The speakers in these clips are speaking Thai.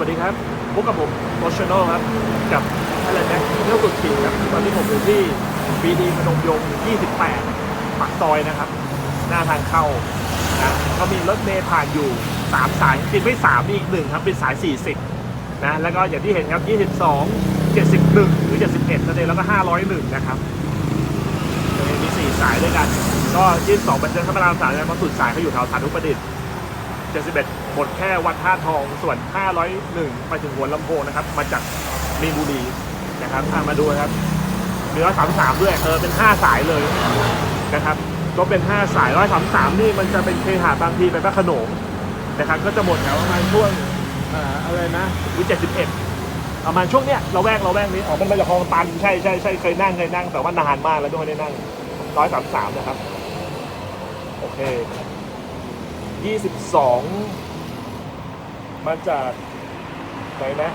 วัสดีครับพบกับผมโรชโนครับ กับอะไรนะเที่ยวสุดขีดครับตอนนี้ผมอยู่ที่บีดีพนมยงค์28ปากซอยนะครับ หน้าทางเข้านะก็มีรถเมล์ผ่านอยู่ 3 สายติดไม่3มีอีกหนึ่งครับเป็นสาย 40 นะ แล้วก็อย่างที่เห็นครับ 22 71 หรือ 71นั่นเองแล้วก็ 501 นะครับมี 4 สายด้วยกัน ก็ 22เป็นเส้นธรรมดาสายมาสุดสายเขาอยู่แถวสาธุประดิษฐ์ 71หมดแค่วัดท่าทองส่วน 501 ไปถึงหัวลำโพงนะครับ มาจากมีนบุรีนะครับอะมาดูนะครับเหลือ33ด้วยเออเป็น 5 สายเลยนะครับ ก็เป็น 5 สาย133 นี่มันจะเป็นเคหะบางทีไปพระขนงนะครับ ก็จะหมดแถวประมาณช่วงอ่าอะไรนะวิ71ประมาณช่วงเนี้ยเราแวกเราแวกนี้ออกมันมาจากคลองตันใช่ใช่ใช่เคยนั่งเคยนั่งแต่ว่านานมากแล้วด้วยไม่ได้นั่ง133นะครับ โอเค ยี่สิบสองมาจากไหนนะ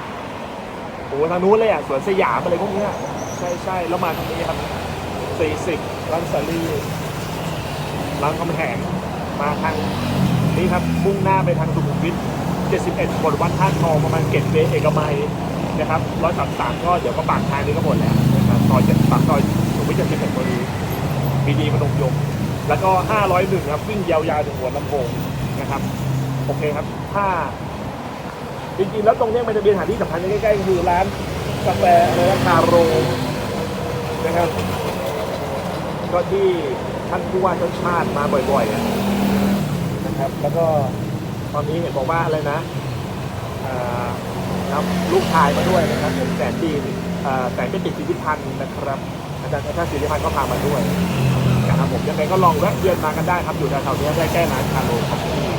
โอ้ทางนู้นเลยอะสวนสยามอะไรพวกเนี้ยใช่ใช่แล้วมาทางนี้ครับสี่สิบรังสาลีรามคำแหงมาทางนี้ครับมุ่งหน้าไปทางสุขุมวิทเจ็ดสิบเอ็ดบนวัดท่าทองประมาณเกตเวเอกมัยนะครับร้อยสามสามก็เดี๋ยวก็ปากทางนี้ก็หมดแล้วนะครับซอยเจ็ดปากซอยสุขุมวิทเจ็ดสิบเอ็ดพอดีบีดีพนมยงค์แล้วก็ 501 ครับ วิ่งยาวๆถึงหัวลำโพง นะครับ โอเคครับ ถ้า จริงๆแล้วตรงนี้มันจะมีสถานที่สำคัญใกล้ๆก็คือร้านกาแฟอะไรนะคาโรนะครับ ก็ที่ท่านผู้ว่าชาติชาติมาบ่อยๆนะครับ แล้วก็ตอนนี้เห็นบอกว่าอะไรนะครับลูกชายมาด้วยนะครับผมแสนดีแสนเป็นติดสิทธิพันธ์นะครับ อาจารย์ชาติสิทธิพันธ์ก็พามาด้วย ก็ลองแวะเวียนมากันได้ครับอยู่แถวๆนี้ได้แก้ร้านคาโลครับนะครับผมโอเคครับขอบคุณครับสวัสดีครับ